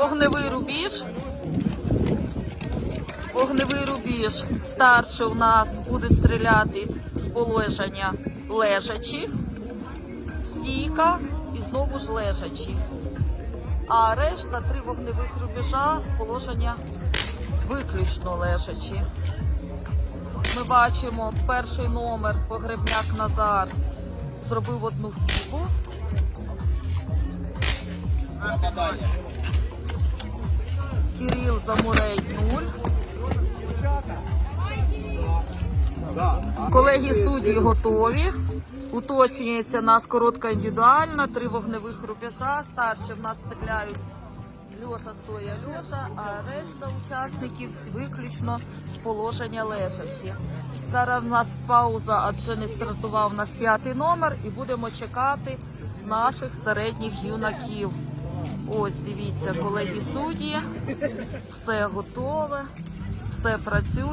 Вогневий рубіж. Вогневий рубіж. Старший у нас буде стріляти з положення лежачі, стійка і знову ж лежачі. А решта три вогневих рубежа з положення виключно лежачі. Ми бачимо перший номер погребняк Назар зробив одну фігу. Кирил Замурей 0. Колеги судді готові. Уточнюється нас коротка індивідуальна, три вогневих рубежа. Старші в нас стріляють Льоша стоя Льоша, а решта учасників виключно з положення лежачі. Зараз в нас пауза, адже не стартував нас п'ятий номер, і будемо чекати наших середніх юнаків. Ось дивіться, колеги судді, все готове, все працює.